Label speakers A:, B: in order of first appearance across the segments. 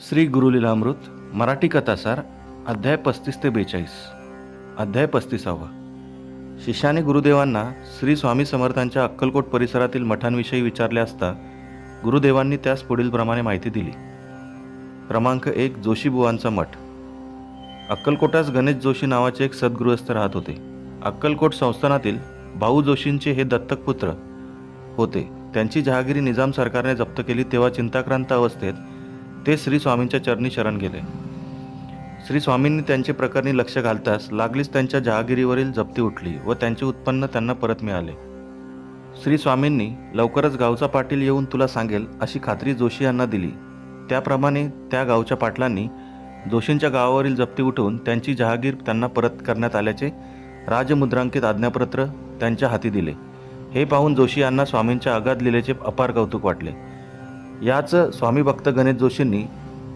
A: श्री गुरुलीलामृत मराठी कथासार अध्याय पस्तीस ते बेचाळीस. अध्याय पस्तीसावा. शिष्याने गुरुदेवांना श्री स्वामी समर्थांच्या अक्कलकोट परिसरातील मठांविषयी विचारले असता गुरुदेवांनी त्यास पुढीलप्रमाणे माहिती दिली. क्रमांक एक जोशीबुवांचा मठ. अक्कलकोटास गणेश जोशी नावाचे एक सद्गृहस्थ राहत होते. अक्कलकोट संस्थानातील भाऊ जोशींचे हे दत्तक पुत्र होते. त्यांची जहागिरी निजाम सरकारने जप्त केली तेव्हा चिंताक्रांत अवस्थेत ते श्री स्वामींच्या चरणी शरण गेले. श्री स्वामींनी त्यांचे प्रकरणी लक्ष घालताच लागलीच त्यांच्या जहागिरीवरील जप्ती उठली व त्यांचे उत्पन्न त्यांना परत मिळाले. श्री स्वामींनी लवकरच गावचा पाटील येऊन तुला सांगेल अशी खात्री जोशी यांना दिली. त्याप्रमाणे त्या गावच्या पाटलांनी जोशींच्या गावावरील जप्ती उठवून त्यांची जहागीर त्यांना परत करण्यात आल्याचे राजमुद्रांकित आज्ञापत्र त्यांच्या हाती दिले. हे पाहून जोशी यांना स्वामींच्या आघात लिहिल्याचे अपार कौतुक वाटले. याच स्वामी भक्त गणेश जोशींनी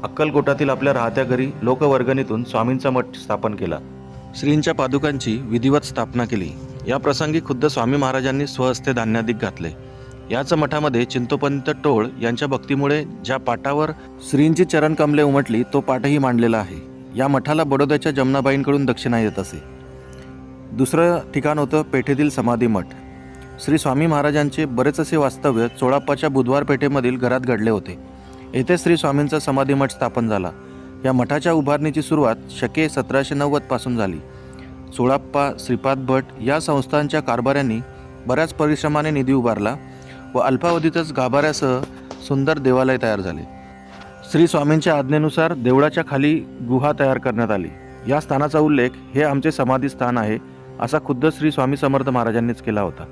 A: अक्कलकोटातील आपल्या राहत्या घरी लोकवर्गणीतून स्वामींचा मठ स्थापन केला. श्रींच्या पादुकांची विधिवत स्थापना केली. या प्रसंगी खुद्द स्वामी महाराजांनी स्वहस्ते धान्याधिक घातले. याच मठामध्ये चिंतोपंत टोळ यांच्या भक्तीमुळे ज्या पाटावर श्रींची चरण कमले उमटली तो पाठही मांडलेला आहे. या मठाला बडोद्याच्या जमनाबाईंकडून दक्षिणा येत असे. दुसरं ठिकाण होतं पेठेतील समाधी मठ. श्री स्वामी महाराजांचे बरेच असे वास्तव्य चोळाप्पाच्या बुधवार पेठेमधील घरात घडले होते. येथे श्री स्वामींचा समाधी मठ स्थापन झाला. या मठाच्या उभारणीची सुरुवात शके सतराशे नव्वदपासून झाली. चोळाप्पा श्रीपाद भट या संस्थांच्या कारभाऱ्यांनी बऱ्याच परिश्रमाने निधी उभारला व अल्पावधीतच गाभाऱ्यासह सुंदर देवालय तयार झाले. श्री स्वामींच्या आज्ञेनुसार देवळाच्या खाली गुहा तयार करण्यात आली. या स्थानाचा उल्लेख हे आमचे समाधी स्थान आहे असा खुद्द श्री स्वामी समर्थ महाराजांनीच केला होता.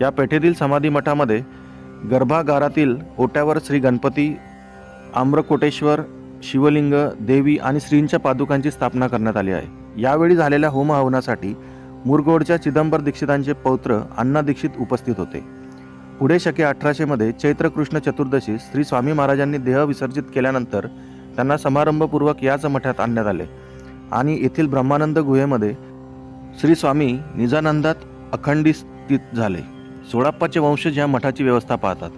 A: या पेठेतील समाधी मठामध्ये गर्भागारातील ओट्यावर श्री गणपती आम्रकोटेश्वर शिवलिंग देवी आणि श्रींच्या पादुकांची स्थापना करण्यात आली आहे. यावेळी झालेल्या होमहवनासाठी मुरगोडच्या चिदंबर दीक्षितांचे पौत्र अण्णा दीक्षित उपस्थित होते. पुढे शके अठराशेमध्ये चैत्र कृष्ण चतुर्दशी श्री स्वामी महाराजांनी देह विसर्जित केल्यानंतर त्यांना समारंभपूर्वक याच मठात आणण्यात आले आणि येथील ब्रह्मानंद गुहेमध्ये श्री स्वामी निजानंदात अखंडित झाले. सोळाप्पाचे वंशज या मठाची व्यवस्था पाहतात.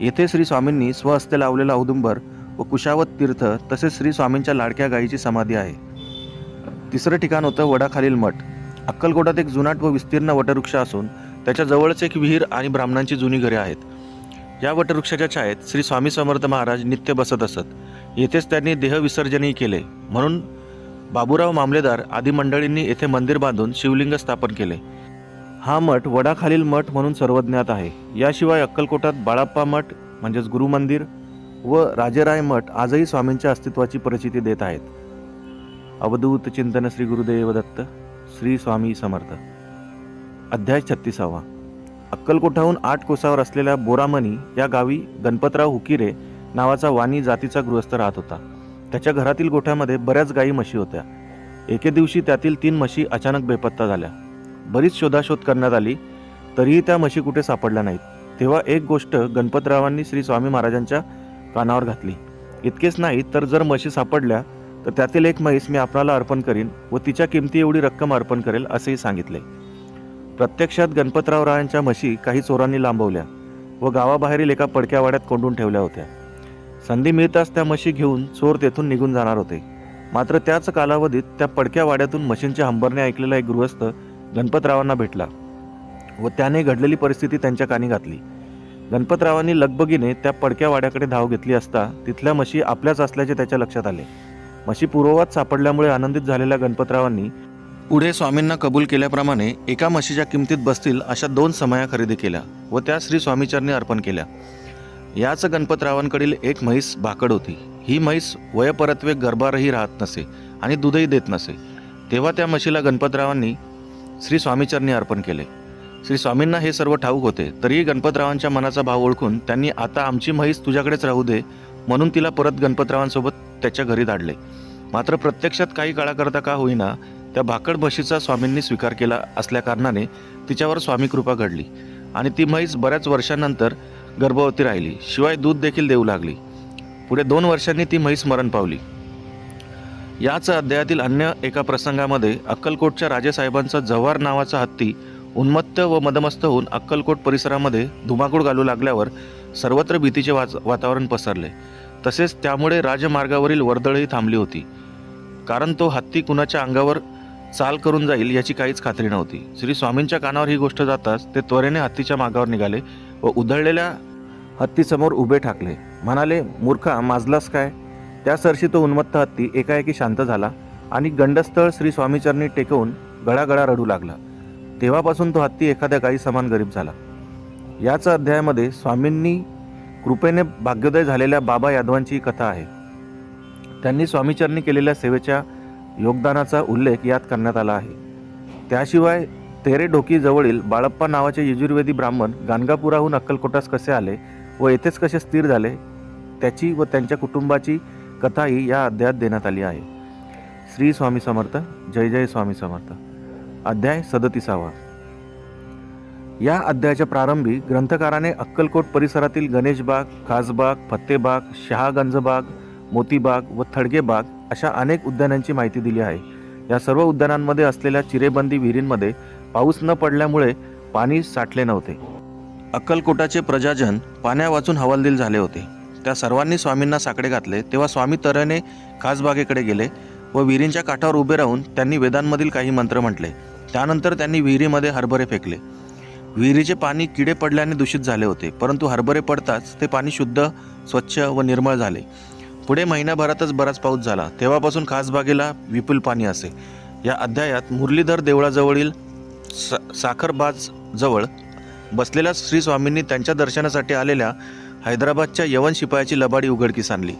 A: येथे श्री स्वामींनी स्वहस्ते लावलेला औदुंबर व कुशावत तीर्थ तसेच श्री स्वामींच्या लाडक्या गायीची समाधी आहे. तिसरं ठिकाण होतं वडाखालील मठ. अक्कलकोटात एक जुनाट व विस्तीर्ण वटवृक्ष असून त्याच्या जवळच एक विहीर आणि ब्राह्मणांची जुनी घरे आहेत. या वटवृक्षाच्या छायेत श्री स्वामी समर्थ महाराज नित्य बसत असत. येथेच त्यांनी देहविसर्जनही केले. म्हणून बाबूराव मामलेदार आदी मंडळींनी येथे मंदिर बांधून शिवलिंग स्थापन केले. हा मठ वडाखालील मठ म्हणून सर्वज्ञात आहे. याशिवाय अक्कलकोटात बाळाप्पा मठ म्हणजेच गुरुमंदिर व राजेराय मठ आजही स्वामींच्या अस्तित्वाची परिचिती देत आहेत. अवधूत चिंतन श्री गुरुदेव दत्त श्री स्वामी समर्थ. अध्याय छत्तीसावा. अक्कलकोटाहून आठ कोसावर असलेल्या बोरामणी या गावी गणपतराव हुकिरे नावाचा वाणी जातीचा गृहस्थ राहत होता. त्याच्या घरातील गोठ्यामध्ये बऱ्याच गायी म्हशी होत्या. एके दिवशी त्यातील तीन म्हशी अचानक बेपत्ता झाल्या. बरीच शोधाशोध करण्यात आली तरीही त्या म्हशी कुठे सापडल्या नाहीत. तेव्हा एक गोष्ट गणपतरावांनी श्री स्वामी महाराजांच्या कानावर घातली. इतकेच नाही तर जर म्हशी सापडल्या तर त्यातील एक म्हैस मी आपणाला अर्पण करीन व तिच्या किमती एवढी रक्कम अर्पण करेल असेही सांगितले. प्रत्यक्षात गणपतराव रायांच्या म्हशी काही चोरांनी लांबवल्या व गावाबाहेरील एका पडक्या वाड्यात कोंडून ठेवल्या होत्या. संधी मिळताच त्या म्हशी घेऊन चोर तेथून निघून जाणार होते. मात्र त्याच कालावधीत त्या पडक्या वाड्यातून म्हशींच्या हंबरने ऐकलेला एक गृहस्थ गणपतरावांना भेटला व त्याने घडलेली परिस्थिती त्यांच्या कानी घातली. गणपतरावांनी लगबगीने त्या पडक्या वाड्याकडे धाव घेतली असता तिथल्या म्हशी आपल्याच असल्याचे त्याच्या लक्षात आले. म्हशी पूर्ववत सापडल्यामुळे आनंदित झालेल्या गणपतरावांनी पुढे स्वामींना कबूल केल्याप्रमाणे एका म्हशीच्या किमतीत बसतील अशा दोन समया खरेदी केल्या व त्या श्री स्वामीचरणी अर्पण केल्या. याच गणपतरावांकडील एक म्हैस भाकड होती. ही म्हैस वयपरत्वे गर्भारही राहत नसे आणि दूधही देत नसे. तेव्हा त्या म्हशीला गणपतरावांनी श्री स्वामीचरणी अर्पण केले. श्री स्वामींना हे सर्व ठाऊक होते तरीही गणपतरावांच्या मनाचा भाव ओळखून त्यांनी आता आमची म्हैस तुझ्याकडेच राहू दे म्हणून तिला परत गणपतरावांसोबत त्याच्या घरी धाडले मात्र प्रत्यक्षात काही काळाकरता का होईना त्या भाकड म्हशीचा स्वामींनी स्वीकार केला असल्याकारणाने तिच्यावर स्वामी कृपा घडली आणि ती म्हैस बऱ्याच वर्षांनंतर गर्भवती राहिली शिवाय दूध देखील देऊ लागली. पुढे दोन वर्षांनी ती म्हैस मरण पावली. याच अध्यायातील अन्य एका प्रसंगामध्ये अक्कलकोटच्या राजेसाहेबांचा जव्हार नावाचा हत्ती उन्मत्त व मदमस्त होऊन अक्कलकोट परिसरामध्ये धुमाकूळ घालू लागल्यावर सर्वत्र भीतीचे वाच वातावरण पसरले. तसेच त्यामुळे राजमार्गावरील वर्दळही थांबली होती. कारण तो हत्ती कुणाच्या अंगावर चाल करून जाईल याची काहीच खात्री नव्हती. श्री स्वामींच्या कानावर ही गोष्ट जाताच ते त्वरेने हत्तीच्या मागावर निघाले व उधळलेल्या हत्तीसमोर उभे ठाकले. म्हणाले मूर्खा माजलास काय? त्या सरशी तो उन्मत्त हत्ती एकाएकी शांत झाला आणि गंडस्थळ श्री स्वामीचरणी टेकवून गळागळा रडू लागला. तेव्हापासून तो हत्ती एखाद्या गाई समान गरीब झाला. याच अध्यायामध्ये स्वामींनी कृपेने भाग्योदय झालेल्या बाबा यादवांची कथा आहे. त्यांनी स्वामीचरणी केलेल्या सेवेच्या योगदानाचा उल्लेख यात करण्यात आला आहे. त्याशिवाय तेरे ढोकीजवळील बाळप्पा नावाचे यजुर्वेदी ब्राह्मण गाणगापुराहून अक्कलकोटास कसे आले व येथेच कसे स्थिर झाले त्याची व त्यांच्या कुटुंबाची कथाही या अध्यायात देण्यात आली आहे. श्री स्वामी समर्थ जय जय स्वामी समर्थ. अध्याय सदतीसावा. या अध्यायाच्या प्रारंभी ग्रंथकाराने अक्कलकोट परिसरातील गणेशबाग खासबाग फत्तेबाग शहागंजबाग मोतीबाग व थडगेबाग अशा अनेक उद्यानांची माहिती दिली आहे. या सर्व उद्यानांमध्ये असलेल्या चिरेबंदी विहिरींमध्ये पाऊस न पडल्यामुळे पाणी साठले नव्हते. अक्कलकोटाचे प्रजाजन पाण्यावाचून हवालदिल झाले होते. त्या सर्वांनी स्वामींना साकडे घातले. तेव्हा स्वामी तऱ्हेने खासबागेकडे गेले व विहिरींच्या काठावर उभे राहून त्यांनी वेदांमधील काही मंत्र म्हटले. त्यानंतर त्यांनी विहिरीमध्ये हरभरे फेकले. विहिरीचे पाणी किडे पडल्याने दूषित झाले होते परंतु हरभरे पडताच ते पाणी शुद्ध स्वच्छ व निर्मळ झाले. पुढे महिनाभरातच बराच पाऊस झाला. तेव्हापासून खासबागेला विपुल पाणी असे. या अध्यायात मुरलीधर देवळाजवळील सा साखरबाजजवळ बसलेल्या श्री स्वामींनी त्यांच्या दर्शनासाठी आलेल्या हैदराबादच्या यवन शिपायाची लबाडी उघडकीस आणली.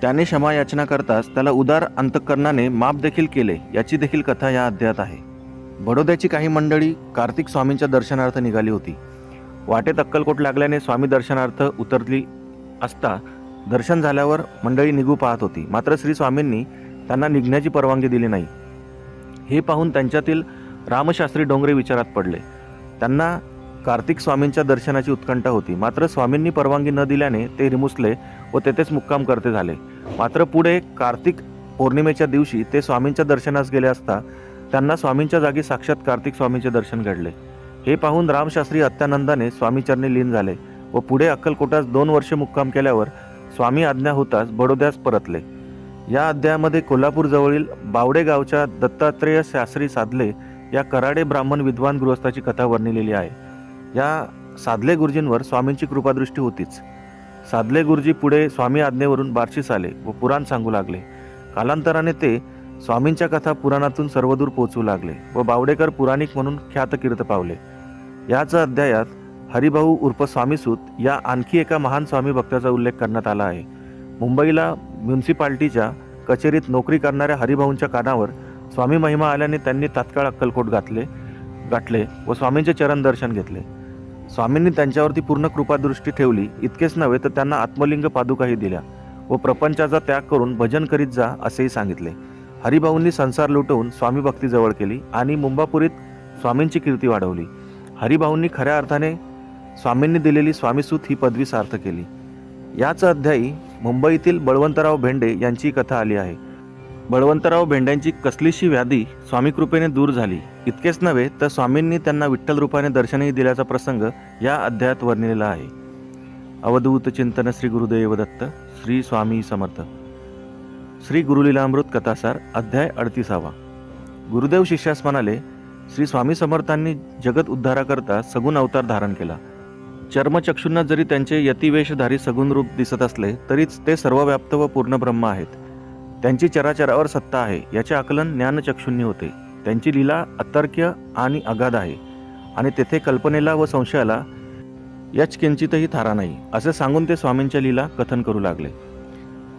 A: त्याने क्षमा याचना करताच त्याला उदार अंतकरणाने माप देखील केले याची देखील कथा या अध्यायात आहे. बडोद्याची काही मंडळी कार्तिक स्वामींच्या दर्शनार्थ निघाली होती. वाटेत अक्कलकोट लागल्याने स्वामी दर्शनार्थ उतरली असता दर्शन झाल्यावर मंडळी निघू पाहत होती. मात्र श्री स्वामींनी त्यांना निघण्याची परवानगी दिली नाही. हे पाहून त्यांच्यातील रामशास्त्री डोंगरे विचारात पडले. त्यांना कार्तिक स्वामींच्या दर्शनाची उत्कंठा होती. मात्र स्वामींनी परवानगी न दिल्याने ते रिमुसले व तेथेच मुक्काम करते झाले. मात्र पुढे कार्तिक पौर्णिमेच्या दिवशी ते स्वामींच्या दर्शनास गेले असता त्यांना स्वामींच्या जागी साक्षात कार्तिक स्वामींचे दर्शन घडले. हे पाहून रामशास्त्री अत्यानंदाने स्वामीचरणी लीन झाले व पुढे अक्कलकोटास दोन वर्षे मुक्काम केल्यावर स्वामी आज्ञा होताच बडोद्यास परतले. या अध्यायामध्ये कोल्हापूरजवळील बावडे गावच्या दत्तात्रेय शास्त्री साधले या कराडे ब्राह्मण विद्वान गृहस्थाची कथा वर्णिलेली आहे. या साधले गुरुजींवर स्वामींची कृपादृष्टी होतीच. साधले गुरुजी पुढे स्वामी आज्ञेवरून बार्शीस आले व पुराण सांगू लागले. कालांतराने ते स्वामींच्या कथा पुराणातून सर्वदूर पोचू लागले व बावडेकर पुराणिक म्हणून ख्यातकीर्त पावले. याच अध्यायात हरिभाऊ उर्फ स्वामीसूत या आणखी एका महान स्वामी भक्ताचा उल्लेख करण्यात आला आहे. मुंबईला म्युन्सिपाल्टीच्या कचेरीत नोकरी करणाऱ्या हरिभाऊंच्या कानावर स्वामी महिमा आल्याने त्यांनी तात्काळ अक्कलकोट घातले गाठले व स्वामींचे चरण दर्शन घेतले. स्वामींनी त्यांच्यावरती पूर्ण कृपादृष्टी ठेवली. इतकेच नव्हे तर त्यांना आत्मलिंग पादुकाही दिल्या व प्रपंचाचा त्याग करून भजन करीत जा असेही सांगितले. हरिभाऊंनी संसार लुटवून स्वामी भक्ती जवळ केली आणि मुंबापुरीत स्वामींची कीर्ती वाढवली. हरिभाऊंनी खऱ्या अर्थाने स्वामींनी दिलेली स्वामीसूत ही पदवी सार्थ केली. याच अध्यायी मुंबईतील बळवंतराव भेंडे यांची कथा आली आहे. बळवंतराव भेंड्यांची कसलीशी व्याधी स्वामीकृपेने दूर झाली इतकेच नव्हे तर स्वामींनी त्यांना विठ्ठल रूपाने दर्शनही दिल्याचा प्रसंग या अध्यायात वर्णिलेला आहे. अवधूत चिंतन श्री गुरुदेव दत्त श्री स्वामी समर्थ. श्री गुरुलीलामृत कथासार अध्याय अडतीसावा. गुरुदेव शिष्यास म्हणाले श्री स्वामी समर्थांनी जगत उद्धाराकरता सगुण अवतार धारण केला. चर्मचक्षूंना जरी त्यांचे यतिवेशधारी सगुण रूप दिसत असले तरीच ते सर्वव्याप्त व पूर्ण ब्रह्म आहेत. त्यांची चराचरावर सत्ता आहे याचे आकलन ज्ञानचक्षुंनी होते. त्यांची लीला अतर्क्य आणि अगाध आहे. आणि तेथे कल्पनेला व संशयाला याच किंचितही थारा नाही असे सांगून ते स्वामींच्या लीला कथन करू लागले.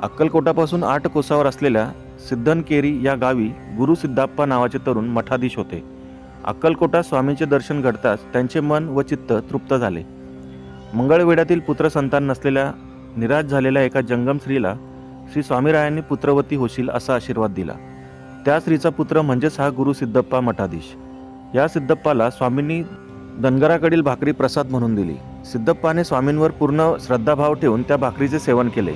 A: अक्कलकोटापासून आठ कोसावर असलेल्या सिद्धनकेरी या गावी गुरु सिद्धाप्पा नावाचे तरुण मठाधीश होते. अक्कलकोटा स्वामींचे दर्शन घडताच त्यांचे मन व चित्त तृप्त झाले. मंगळवेढ्यातील पुत्रसंतान नसलेल्या निराश झालेल्या एका जंगम स्त्रीला श्री स्वामीरायांनी पुत्रवती होशील असा आशीर्वाद दिला. त्या स्त्रीचा पुत्र म्हणजेच हा गुरु सिद्धप्पा मठाधीश. या सिद्धप्पाला स्वामींनी धनगराकडील भाकरी प्रसाद म्हणून दिली. सिद्धप्पाने स्वामींवर पूर्ण श्रद्धाभाव ठेवून त्या भाकरीचे सेवन केले.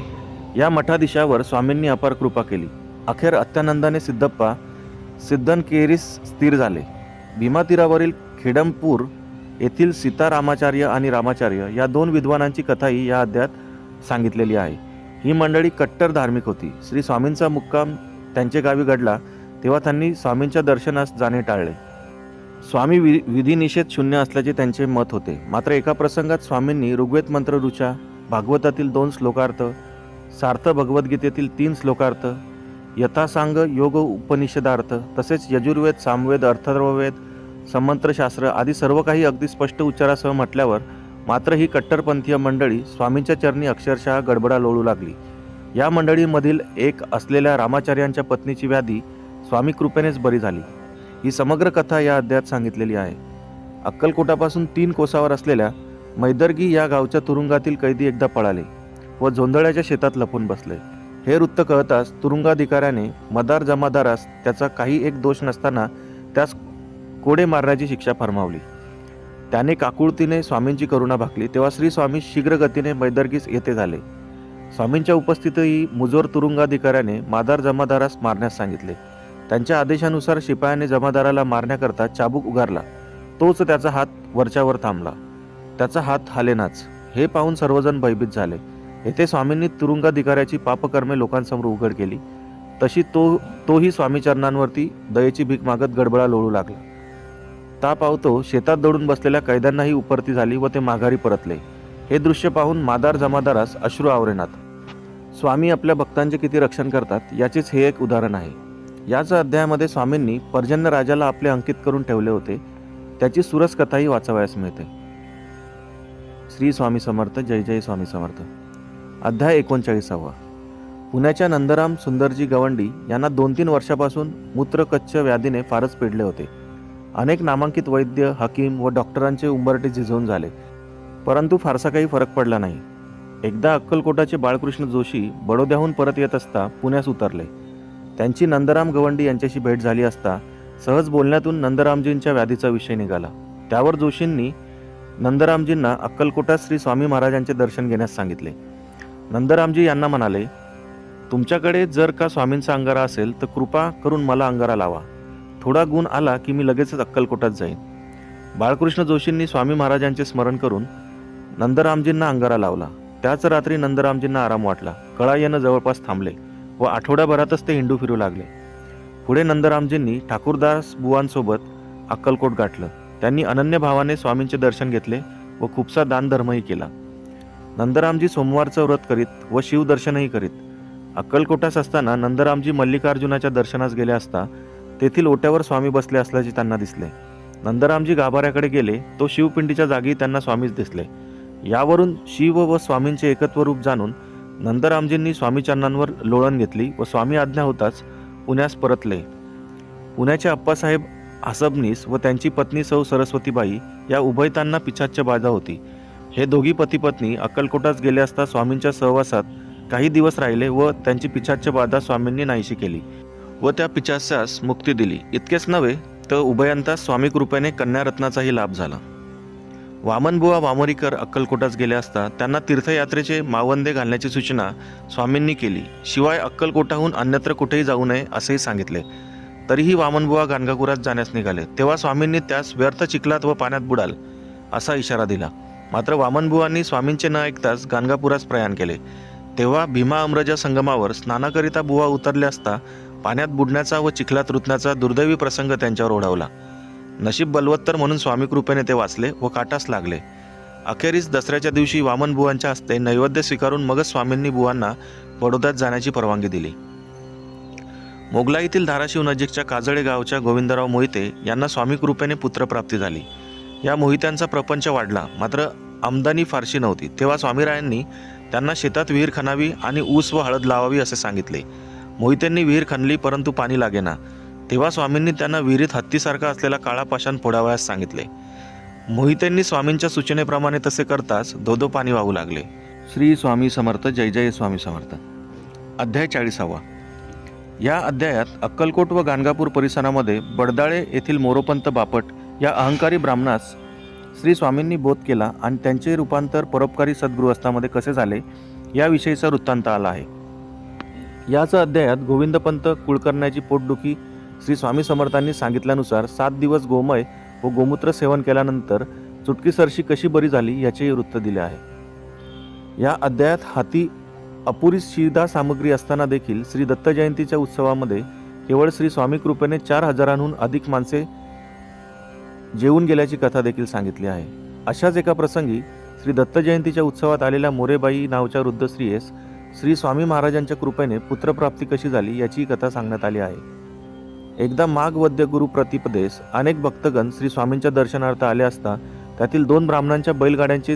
A: या मठाधीशावर स्वामींनी अपार कृपा केली. अखेर अत्यानंदाने सिद्धप्पा सिद्धनकेरीस स्थिर झाले. भीमातीरावरील खेडमपूर येथील सीतारामाचार्य आणि रामाचार्य या दोन विद्वानांची कथाही या अध्यात सांगितलेली आहे.
B: ही मंडळी कट्टर धार्मिक होती. श्री स्वामींचा मुक्काम त्यांचे गावी घडला तेव्हा त्यांनी स्वामींच्या दर्शनास जाणे टाळले. स्वामी वि विधिनिषेध शून्य असल्याचे त्यांचे मत होते. मात्र एका प्रसंगात स्वामींनी ऋग्वेद मंत्र ऋचा भागवतातील दोन श्लोकार्थ सार्थ भगवद्गीतेतील तीन श्लोकार्थ यथासांग योग उपनिषदार्थ तसेच यजुर्वेद सामवेद अर्थर्ववेद संमंत्रशास्त्र आदी सर्व काही अगदी स्पष्ट उच्चारासह म्हटल्यावर मात्र ही कट्टरपंथीय मंडळी स्वामींच्या चरणी अक्षरशः गडबडा लोळू लागली. या मंडळीमधील एक असलेल्या रामाचार्यांच्या पत्नीची व्याधी स्वामी कृपेनेच बरी झाली. ही समग्र कथा या अध्यायात सांगितलेली आहे. अक्कलकोटापासून तीन कोसावर असलेल्या मैदर्गी या गावच्या तुरुंगातील कैदी एकदा पळाले व जोंधळ्याच्या शेतात लपून बसले. हे वृत्त कळताच तुरुंगाधिकाऱ्याने मदार जमादारास त्याचा काही एक दोष नसताना त्यास कोडे मारण्याची शिक्षा फरमावली. त्याने काकुळतीने स्वामींची करुणा भाकली. तेव्हा श्री स्वामी शीघ्रगतीने मैदर्गीस येथे झाले. स्वामींच्या उपस्थितही मुजोर तुरुंगाधिकाऱ्याने मादार जमादारास मारण्यास सांगितले. त्यांच्या आदेशानुसार शिपायाने जमादाराला मारण्याकरता चाबूक उगारला. तोच त्याचा हात वरच्यावर थांबला. त्याचा हात हालेनाच. हे पाहून सर्वजण भयभीत झाले. येथे स्वामींनी तुरुंगाधिकाऱ्याची पापकर्मे लोकांसमोर उघड केली. तशी तो तोही स्वामीचरणांवरती दयेची भीक मागत गडबडा लोळू लागला. ता पावतो शेतात दडून बसलेल्या कैद्यांनाही उपरती झाली व ते माघारी परतले. हे दृश्य पाहून मादार जमादारास अश्रू आवरेनात. स्वामी आपल्या भक्तांचे किती रक्षण करतात याचेच हे एक उदाहरण आहे. याच अध्यायामध्ये स्वामींनी पर्जन्य राजाला आपले अंकित करून ठेवले होते. त्याची सुरस कथाही वाचावयास मिळते. श्री स्वामी समर्थ जय जय स्वामी समर्थ. अध्याय एकोणचाळीसावा. पुण्याच्या नंदराम सुंदरजी गवंडी यांना दोन तीन वर्षापासून मूत्रकच्छ व्याधीने फारच पेडले होते. अनेक नामांकित वैद्य हकीम व डॉक्टरांचे उंबरटे झिजवून झाले. परंतु फारसा काही फरक पडला नाही. एकदा अक्कलकोटाचे बाळकृष्ण जोशी बडोद्याहून परत येत असता पुण्यास उतरले. त्यांची नंदराम गवंडी यांच्याशी भेट झाली असता सहज बोलण्यातून नंदरामजींच्या व्याधीचा विषय निघाला. त्यावर जोशींनी नंदरामजींना अक्कलकोटात श्री स्वामी महाराजांचे दर्शन घेण्यास सांगितले. नंदरामजी यांना म्हणाले तुमच्याकडे जर का स्वामींचा अंगारा असेल तर कृपा करून मला अंगारा लावा. थोडा गुण आला की मी लगेचच अक्कलकोटात जाईन. बाळकृष्ण जोशींनी स्वामी महाराजांचे स्मरण करून नंदरामजींना अंगारा लावला. त्याच रात्री नंदरामजींना आराम वाटला. कळा येणं जवळपास थांबले व आठवड्याभरातच ते हिंडू फिरू लागले. पुढे नंदरामजींनी ठाकूरदास बुवांसोबत अक्कलकोट गाठलं. त्यांनी अनन्य भावाने स्वामींचे दर्शन घेतले व खूपसा दानधर्मही केला. नंदरामजी सोमवारचं व्रत करीत व शिवदर्शनही करीत. अक्कलकोटास असताना नंदरामजी मल्लिकार्जुनाच्या दर्शनास गेले असता तेथील ओट्यावर स्वामी बसले असल्याचे त्यांना दिसले. नंदरामजी गाभाऱ्याकडे गेले तो शिवपिंडीच्या जागी त्यांना स्वामीच दिसले. यावरून शिव व स्वामींचे एकत्व रूप जाणून नंदरामजींनी स्वामीचरणांवर लोळण घेतली व स्वामी आज्ञा होताच पुण्यास परतले. पुण्याचे अप्पासाहेब आसबनीस व त्यांची पत्नी सौ सरस्वतीबाई या उभयतांना पिछाच्य बाधा होती. हे दोघी पतीपत्नी अक्कलकोटाच अक्कलकोटास गेले असता स्वामींच्या सहवासात काही दिवस राहिले व त्यांची पिछाच्य बाधा स्वामींनी नाहीशी केली. व त्या पिचास्यास मुक्ती दिली. इतकेच नव्हे तर उभयंतास स्वामी कृपेने कन्यारत्नाचाही लाभ झाला. वामनबुवा वामोरीकर अक्कलकोटास गेले असता त्यांना तीर्थयात्रेचे मावंदे घालण्याची सूचना स्वामींनी केली. शिवाय अक्कलकोटाहून अन्यत्र कुठेही जाऊ नये असेही सांगितले. तरीही वामनबुवा गाणगापुरात जाण्यास निघाले. तेव्हा स्वामींनी त्यास व्यर्थ चिखलात व पाण्यात बुडाल असा इशारा दिला. मात्र वामनबुवांनी स्वामींचे न ऐकताच गाणगापुरास प्रयाण केले. तेव्हा भीमा अमरजा संगमावर स्नानाकरिता बुवा उतरले असता पाण्यात बुडण्याचा व चिखलात रुतण्याचा दुर्दैवी प्रसंग त्यांच्यावर ओढावला. नशीब बलवत्तर म्हणून स्वामी कृपेने ते वाचले व काटास लागले. अखेरीस दसऱ्याच्या दिवशी वामन बुवांच्या हस्ते नैवेद्य स्वीकारून मगच स्वामींनी बुवांना बडोद्यात जाण्याची परवानगी दिली. मोगलाईतील धाराशिव नजीकच्या काजळे गावच्या गोविंदराव मोहिते यांना स्वामी कृपेने पुत्रप्राप्ती झाली. या मोहित्यांचा प्रपंच वाढला मात्र आमदानी फारशी नव्हती तेव्हा स्वामीरायांनी त्यांना शेतात विहीर खणावी आणि ऊस व हळद लावावी असे सांगितले. मोहित्यांनी विहीर खणली परंतु पाणी लागेना. तेव्हा स्वामींनी त्यांना विहिरीत हत्तीसारखा असलेला काळा पाषाण फोडावयास सांगितले. मोहित्यांनी स्वामींच्या सूचनेप्रमाणे तसे करताच दोदो पाणी वाहू लागले. श्री स्वामी समर्थ जय जय स्वामी समर्थ. अध्याय चाळीसावा. या अध्यायात अक्कलकोट व गाणगापूर परिसरामध्ये बडदाळे येथील मोरोपंत बापट या अहंकारी ब्राह्मणास श्री स्वामींनी बोध केला आणि त्यांचे रूपांतर परोपकारी सद्गृहस्थामध्ये कसे झाले याविषयीचा वृत्तांत आला आहे. याच अध्यायात गोविंदपंत कुळकर्ण्याची पोटदुखी श्री स्वामी समर्थांनी सांगितल्यानुसार सात दिवस गोमय व गोमूत्र सेवन केल्यानंतर चुटकीसरशी कशी बरी झाली याचेही वृत्त दिले आहे. या अध्यायात हाती अपुरी शिदा सामग्री असताना देखील श्री दत्त जयंतीच्या उत्सवामध्ये केवळ श्री स्वामी कृपेने चार हजारांहून अधिक माणसे जेवून गेल्याची कथा देखील सांगितली आहे. अशाच एका प्रसंगी श्री दत्त जयंतीच्या उत्सवात आलेल्या मोरेबाई नावच्या वृद्ध स्त्रियेस श्री स्वामी महाराजांच्या कृपेने पुत्रप्राप्ती कशी झाली याची कथा सांगण्यात आली आहे. एकदा माघ वद्य गुरु प्रतिपदेस अनेक भक्तगण श्री स्वामींच्या दर्शनार्थ आले असता त्यातील दोन ब्राह्मणांच्या बैलगाड्यांचे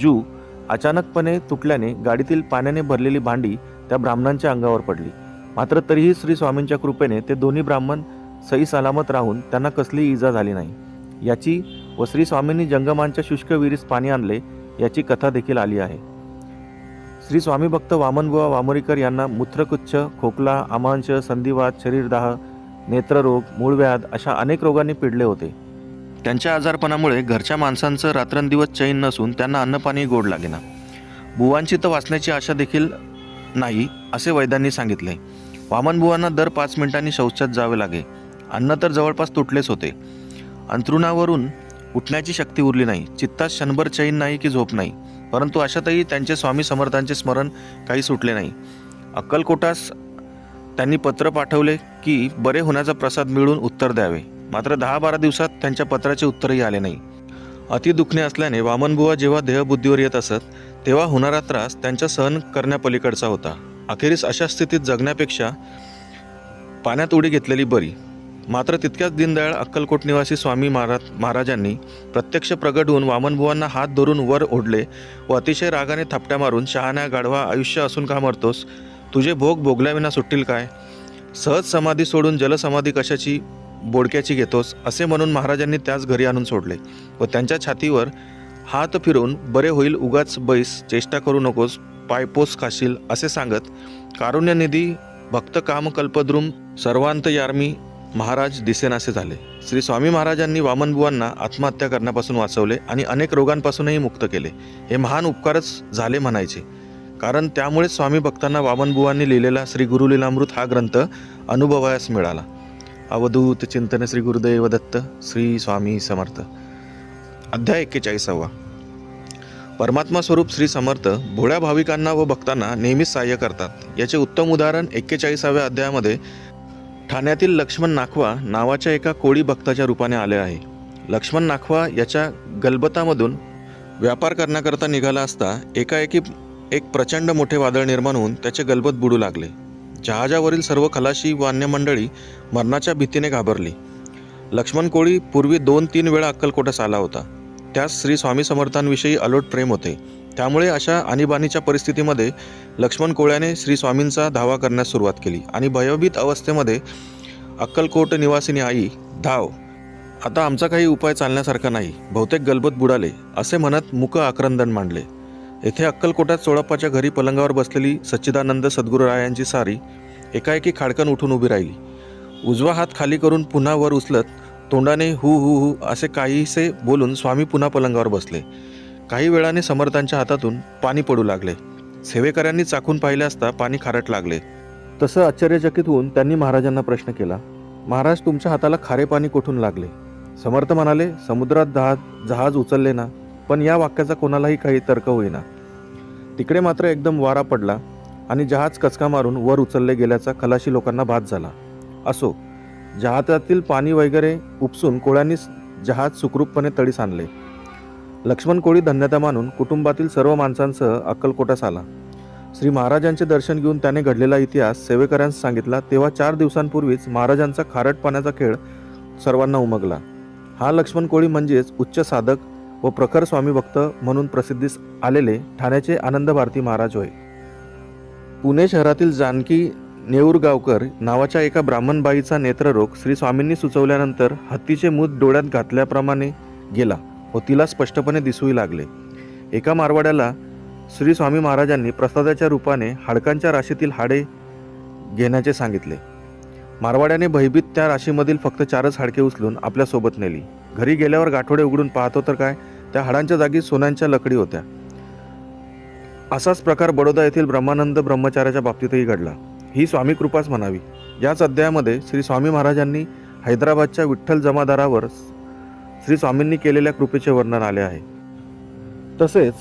B: जू अचानकपणे तुटल्याने गाडीतील पाण्याने भरलेली भांडी त्या ब्राह्मणांच्या अंगावर पडली. मात्र तरीही श्री स्वामींच्या कृपेने ते दोन्ही ब्राह्मण सई सलामत राहून त्यांना कसलीही इजा झाली नाही. याची व श्री स्वामींनी जंगमांच्या शुष्क विहिरीस पाणी आणले याची कथा देखील आली आहे. श्री स्वामी भक्त वामनबुवा वामोरीकर यांना मूत्रकुच्छ खोकला आमांश संधिवात शरीरदाह नेत्ररोग मूळव्याध अशा अनेक रोगांनी पिडले होते. त्यांच्या आजारपणामुळे घरच्या माणसांचं रात्रंदिवस चैन नसून त्यांना अन्नपाणी गोड लागेना. बुवांची तर वाचण्याची आशा देखील नाही असे वैद्यांनी सांगितले. वामनबुवांना दर पाच मिनिटांनी शौचात जावे लागे. अन्न तर जवळपास तुटलेच होते. अंथरुणावरून उठण्याची शक्ती उरली नाही. चित्तात क्षणभर चैन नाही की झोप नाही. परंतु अशातही त्यांचे स्वामी समर्थांचे स्मरण काही सुटले नाही. अक्कलकोटास त्यांनी पत्र पाठवले की बरे होण्याचा प्रसाद मिळून उत्तर द्यावे. मात्र दहा बारा दिवसात त्यांच्या पत्राचे उत्तरही आले नाही. अति दुखणे असल्याने वामनबुवा जेव्हा देहबुद्धीवर येत असत तेव्हा होणारा त्रास त्यांच्या सहन करण्यापलीकडचा होता. अखेरीस अशा स्थितीत जगण्यापेक्षा पाण्यात उडी घेतलेली बरी. मात्र तितक्याच दीनदयाळ अक्कलकोट निवासी स्वामी महाराज महाराजांनी प्रत्यक्ष प्रगट होऊन वामनबुवांना हात धरून वर ओढले व अतिशय रागाने थापट्या मारून शहाण्या गाढवा आयुष्य असून का मरतोस? तुझे भोग भोगल्याविना सुटतील काय? सहज समाधी सोडून जलसमाधी कशाची बोडक्याची घेतोस? असे म्हणून महाराजांनी त्याच घरी आणून सोडले व त्यांच्या छातीवर हात फिरवून बरे होईल उगाच बैस चेष्टा करू नकोस पायपोस खाशील असे सांगत कारुण्यनिधी भक्त कामकल्पद्रुम सर्वांत यार्मी महाराज दिसेनासे झाले. श्री स्वामी महाराजांनी वामनबुवांना आत्महत्या करण्यापासून वाचवले आणि अनेक रोगांपासूनही मुक्त केले. हे महान उपकारच झाले म्हणायचे. कारण त्यामुळेच स्वामी भक्तांना वामनबुवांनी लिहिलेला श्री गुरुलीलामृत हा ग्रंथ अनुभवायास मिळाला. अवधूत चिंतन श्री गुरुदेव दत्त श्री स्वामी समर्थ. अध्याय एक्केचाळीसावा. परमात्मा स्वरूप श्री समर्थ भोळ्या भाविकांना व भक्तांना नेहमीच सहाय्य करतात. याचे उत्तम उदाहरण एक्केचाळीसाव्या अध्यायामध्ये ठाण्यातील लक्ष्मण नाखवा नावाच्या एका कोळी भक्ताच्या रूपाने आले आहे. लक्ष्मण नाखवा याच्या गलबतामधून व्यापार करण्याकरता निघाला असता एकाएकी एक प्रचंड मोठे वादळ निर्माण होऊन त्याचे गलबत बुडू लागले. जहाजावरील सर्व खलाशी व अन्य मंडळी मरणाच्या भीतीने घाबरली. लक्ष्मण कोळी पूर्वी दोन तीन वेळा अक्कलकोटास आला होता. त्यास श्री स्वामी समर्थांविषयी अलोट प्रेम होते. त्यामुळे अशा आणीबाणीच्या परिस्थितीमध्ये लक्ष्मण कोळ्याने श्री स्वामींचा धावा करण्यास सुरुवात केली. आणि भयभीत अवस्थेमध्ये अक्कलकोट निवासिनी आई धाव आता आमचा काही उपाय चालण्यासारखा नाही. बहुतेक गलबत बुडाले असे म्हणत मुक आक्रंदन मांडले. येथे अक्कलकोटात सोळप्पाच्या घरी पलंगावर बसलेली सच्चिदानंद सद्गुरुरायांची सारी एकाएकी खाडकन उठून उभी राहिली. उजवा हात खाली करून पुन्हा वर उचलत तोंडाने हु हु हु असे काहीसे बोलून स्वामी पुन्हा पलंगावर बसले. काही वेळाने समर्थांच्या हातातून पाणी पडू लागले. सेवेकऱ्यांनी चाखून पाहिले असता पाणी खारट लागले. तसं आश्चर्यचकित होऊन त्यांनी महाराजांना प्रश्न केला महाराज तुमच्या हाताला खारे पाणी कुठून लागले? समर्थ म्हणाले समुद्रात जहाज जहाज उचलले ना पण या वाक्याचा कोणालाही काही तर्क होईना. तिकडे मात्र एकदम वारा पडला आणि जहाज कचका मारून वर उचलले गेल्याचा खलाशी लोकांना भात झाला. असो जहाजातील पाणी वगैरे उपसून कोळ्यांनी जहाज सुखरूपपणे तडीस आणले. लक्ष्मण कोळी धन्यता मानून कुटुंबातील सर्व माणसांसह अक्कलकोटास आला. श्री महाराजांचे दर्शन घेऊन त्याने घडलेला इतिहास सेवेकऱ्यांस सांगितला तेव्हा चार दिवसांपूर्वीच महाराजांचा खारट पाण्याचा खेळ सर्वांना उमगला. हा लक्ष्मण कोळी म्हणजेच उच्च साधक व प्रखर स्वामी भक्त म्हणून प्रसिद्धीस आलेले ठाण्याचे आनंद भारती महाराज होय. पुणे शहरातील जानकी नेऊरगावकर नावाच्या एका ब्राह्मण बाईचा नेत्ररोग श्री स्वामींनी सुचवल्यानंतर हत्तीचे मूत डोळ्यात घातल्याप्रमाणे गेला. व तिला स्पष्टपणे दिसूही लागले. एका मारवाड्याला श्री स्वामी महाराजांनी प्रसादाच्या रूपाने हाडकांच्या राशीतील हाडे घेण्याचे सांगितले. मारवाड्याने भयभीत त्या राशीमधील फक्त चारच हाडके उचलून आपल्यासोबत नेली. घरी गेल्यावर गाठोडे उघडून पाहतो तर काय त्या हाडांच्या जागी सोन्यांच्या लकडी होत्या. असाच प्रकार बडोदा येथील ब्रह्मानंद ब्रह्मचार्याच्या बाबतीतही घडला. ही स्वामी कृपाच म्हणावी. याच अध्यायामध्ये श्री स्वामी महाराजांनी हैदराबादच्या विठ्ठल जमादारावर श्री स्वामींनी केलेल्या कृपेचे वर्णन आले आहे. तसेच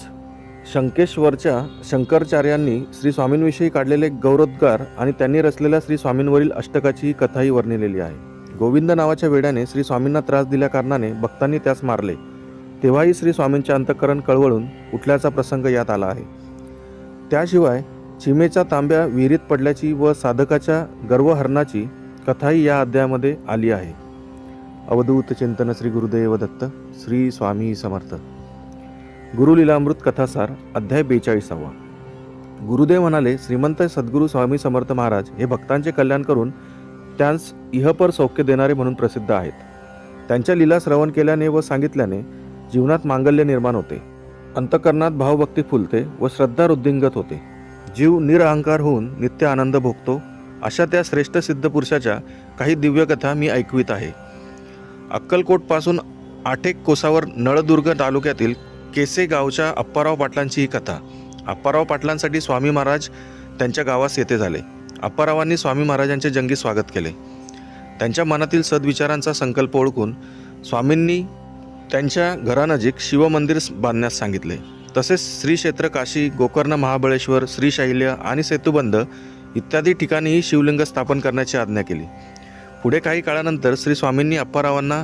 B: शंकेश्वरच्या शंकराचार्यांनी श्री स्वामींविषयी काढलेले गौरोद्गार आणि त्यांनी रचलेल्या श्री स्वामींवरील अष्टकाची ही कथाही वर्णिलेली आहे. गोविंद नावाच्या वेड्याने श्री स्वामींना त्रास दिल्याकारणाने भक्तांनी त्यास मारले. तेव्हाही श्री स्वामींचे अंतःकरण कळवळून उठल्याचा प्रसंग यात आला आहे. त्याशिवाय चिमेचा तांब्या विहिरीत पडल्याची व साधकाच्या गर्वहरणाची कथाही या अध्यायामध्ये आली आहे. अवधूत चिंतन श्री गुरुदेव दत्त श्री स्वामी समर्थ. गुरुलीलामृत कथासार अध्याय बेचाळीसावा. गुरुदेव म्हणाले श्रीमंत सद्गुरू स्वामी समर्थ महाराज हे भक्तांचे कल्याण करून त्यांस इहपर सौख्य देणारे म्हणून प्रसिद्ध आहेत. त्यांच्या लीला श्रवण केल्याने व सांगितल्याने जीवनात मांगल्य निर्माण होते. अंतकरणात भावभक्ती फुलते व श्रद्धा वृद्धिंगत होते. जीव निरअहंकार होऊन नित्य आनंद भोगतो अशा त्या श्रेष्ठ सिद्ध पुरुषाच्या काही दिव्यकथा मी ऐकवित आहे. अक्कलकोटपासून आठेक कोसावर नळदुर्ग तालुक्यातील केसे गावच्या अप्पाराव पाटलांची ही कथा. अप्पाराव पाटलांसाठी स्वामी महाराज त्यांच्या गावास येथे झाले. अप्पारावांनी स्वामी महाराजांचे जंगी स्वागत केले. त्यांच्या मनातील सद्विचारांचा संकल्प ओळखून स्वामींनी त्यांच्या घरानजीक शिवमंदिर बांधण्यास सांगितले. तसेच श्री क्षेत्र काशी गोकर्ण महाबळेश्वर श्रीशैल्य आणि सेतुबंध इत्यादी ठिकाणीही शिवलिंग स्थापन करण्याची आज्ञा केली. पुढे काही काळानंतर श्री स्वामींनी अप्पारावांना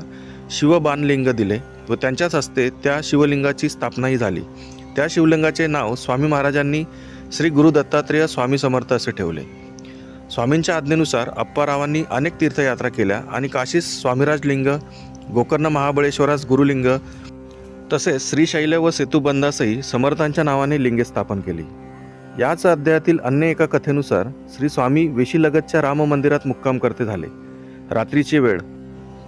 B: शिवबानलिंग दिले व त्यांच्याच हस्ते त्या शिवलिंगाची स्थापनाही झाली. त्या शिवलिंगाचे नाव स्वामी महाराजांनी श्री गुरु दत्तात्रेय स्वामी समर्थ असे ठेवले. स्वामींच्या आज्ञेनुसार अप्पारावांनी अनेक तीर्थयात्रा केल्या आणि काशीस स्वामीराज लिंग गोकर्ण महाबळेश्वरास गुरुलिंग तसेच श्रीशैल व सेतुबंधासही समर्थांच्या नावाने लिंगे स्थापन केली. याच अध्यायातील अन्य एका कथेनुसार श्री स्वामी वेशीलगतच्या राम मंदिरात मुक्काम करते झाले. रात्रीची वेळ.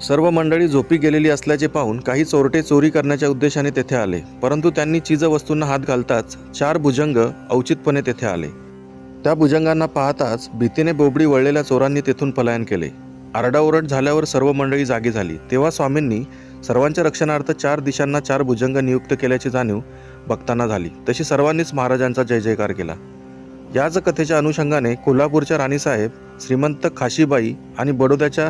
B: सर्व मंडळी झोपी गेलेली असल्याचे पाहून काही चोरटे चोरी करण्याच्या उद्देशाने तेथे आले. परंतु त्यांनी चीजवस्तूंना हात घालताच चार भुजंग औचितपणे तेथे आले. त्या भुजंगांना पाहताच भीतीने बोबडी वळलेल्या चोरांनी तेथून पलायन केले. आरडाओरड झाल्यावर सर्व मंडळी जागी झाली. तेव्हा स्वामींनी सर्वांच्या रक्षणार्थ चार दिशांना चार भुजंग नियुक्त केल्याची जाणीव भक्तांना झाली. तशी सर्वांनीच महाराजांचा जय जयकार केला. याच कथेच्या अनुषंगाने कोल्हापूरच्या राणीसाहेब श्रीमंत खाशीबाई आणि बडोद्याच्या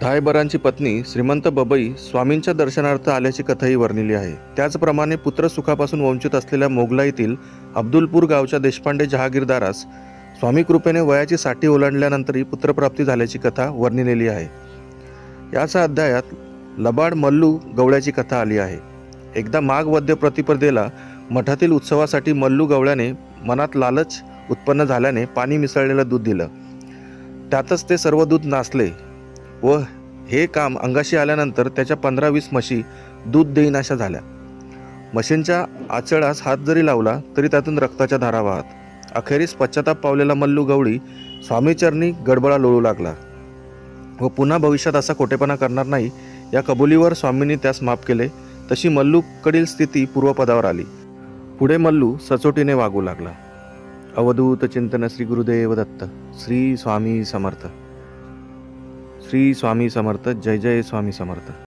B: धायबरांची पत्नी श्रीमंत बबई स्वामींच्या दर्शनार्थ आल्याची कथाही वर्णिली आहे. त्याचप्रमाणे पुत्रसुखापासून वंचित असलेल्या मोगलाईतील अब्दुलपूर गावच्या देशपांडे जहागीरदारास स्वामी कृपेने वयाची साठी ओलांडल्यानंतरही पुत्रप्राप्ती झाल्याची कथा वर्णिलेली आहे. याच अध्यायात लबाड मल्लू गवळ्याची कथा आली आहे. एकदा माघ वद्य प्रतिपदेला मठातील उत्सवासाठी मल्लू गवळ्याने मनात लालच उत्पन्न झाल्याने पाणी मिसळलेलं दूध दिलं. त्यातच ते सर्व दूध नासले व हे काम अंगाशी आल्यानंतर त्याच्या पंधरा वीस म्हशी दूध देईनाशा झाल्या. म्हशींच्या आचळास हात जरी लावला तरी त्यातून रक्ताच्या धारा वाहत. अखेरीस पश्चाताप पावलेला मल्लू गवळी स्वामीचरणी गडबडा लोळू लागला. व पुन्हा भविष्यात असा खोटेपणा करणार नाही या कबुलीवर स्वामींनी त्यास माफ केले तशी मल्लूकडील स्थिती पूर्वपदावर आली. पुढे मल्लू सचोटीने वागू लागला. अवधूत चिंतन श्री गुरुदेव दत्त श्री स्वामी समर्थ श्री स्वामी समर्थ जय जय स्वामी समर्थ